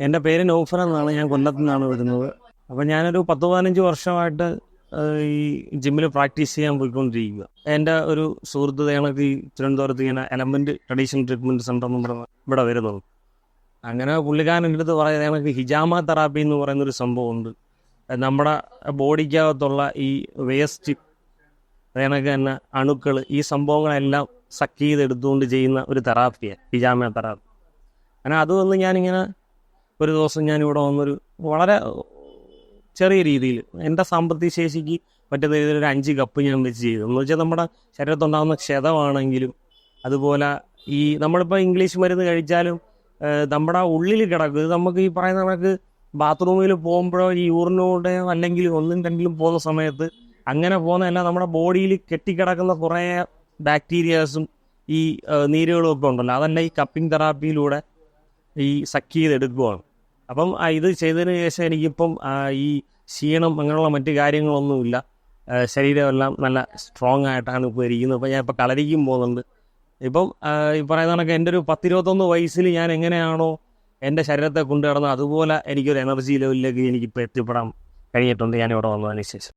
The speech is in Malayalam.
എന്റെ പേര് നൗഫർ എന്നാണ് ഞാൻ കൊല്ലത്തു നിന്നാണ് വരുന്നത്. അപ്പം ഞാനൊരു പത്ത് പതിനഞ്ച് വർഷമായിട്ട് ഈ ജിമ്മിൽ പ്രാക്ടീസ് ചെയ്യാൻ പോയിക്കൊണ്ടിരിക്കുക. എന്റെ ഒരു സുഹൃത്ത് ഞങ്ങൾക്ക് ഈ തിരുവനന്തപുരത്ത് ഇങ്ങനെ എലമെന്റ് ട്രഡീഷണൽ ട്രീറ്റ്മെന്റ് സെന്റർ എന്ന് പറഞ്ഞ ഇവിടെ വരുന്നത് അങ്ങനെ പുള്ളിക്കാരൻ അടുത്ത് പറയുന്നത് ഞങ്ങൾക്ക് ഹിജാമ തെറാപ്പി എന്ന് പറയുന്നൊരു സംഭവമുണ്ട്. നമ്മുടെ ബോഡിക്കകത്തുള്ള ഈ വേസ്റ്റ് കണക്ക് തന്നെ അണുക്കൾ ഈ സംഭവങ്ങളെല്ലാം സക്ക് ചെയ്തെടുത്തുകൊണ്ട് ചെയ്യുന്ന ഒരു തെറാപ്പിയാണ് ഹിജാമ തെറാപ്പി. അങ്ങനെ അതുവന്ന് ഞാനിങ്ങനെ ഒരു ദിവസം ഞാൻ ഞാനിവിടെ വന്നൊരു വളരെ ചെറിയ രീതിയിൽ എന്റെ സാമ്പത്തിക ശേഷിക്ക് പറ്റുന്ന രീതിയിൽ ഒരു അഞ്ച് കപ്പ് ഞാൻ വെച്ച് ചെയ്തു. എന്ന് വെച്ചാൽ നമ്മുടെ ശരീരത്തുണ്ടാകുന്ന ക്ഷതമാണെങ്കിലും അതുപോലെ ഈ നമ്മളിപ്പോൾ ഇംഗ്ലീഷ് മരുന്ന് കഴിച്ചാലും നമ്മുടെ ഉള്ളിൽ കിടക്കും. നമുക്ക് ഈ പറയുന്ന കണക്ക് ബാത്റൂമിൽ പോകുമ്പോഴോ ഈ യൂറിനോടെയോ അല്ലെങ്കിൽ ഒന്നും രണ്ടിലും പോകുന്ന സമയത്ത് അങ്ങനെ പോകുന്നതല്ല നമ്മുടെ ബോഡിയിൽ കെട്ടിക്കിടക്കുന്ന കുറേ ബാക്ടീരിയാസും ഈ നീരുകളും ഒക്കെ ഉണ്ടല്ലോ. അതല്ല ഈ കപ്പിംഗ് തെറാപ്പിയിലൂടെ ഈ സക്ക് ചെയ്തെടുക്കുവാണ് അപ്പം ഇത് ചെയ്തതിന് ശേഷം എനിക്കിപ്പം ഈ ക്ഷീണം അങ്ങനെയുള്ള മറ്റു കാര്യങ്ങളൊന്നുമില്ല. ശരീരമെല്ലാം നല്ല സ്ട്രോങ് ആയിട്ടാണ് ഇപ്പോൾ ഇരിക്കുന്നത്. ഇപ്പം ഞാൻ ഇപ്പോൾ കളരിക്കും പോകുന്നുണ്ട്. ഇപ്പം ഈ പറയുന്ന കണക്ക് എന്റെ ഒരു പത്തിരുപത്തൊന്ന് വയസ്സിൽ ഞാൻ എങ്ങനെയാണോ എന്റെ ശരീരത്തെ കൊണ്ടു കിടന്നത് അതുപോലെ എനിക്കൊരു എനർജി ലെവലിലേക്ക് എനിക്കിപ്പോൾ എത്തിപ്പെടാൻ കഴിഞ്ഞിട്ടുണ്ട്. ഞാൻ ഇവിടെ വന്നതിന് ശേഷം.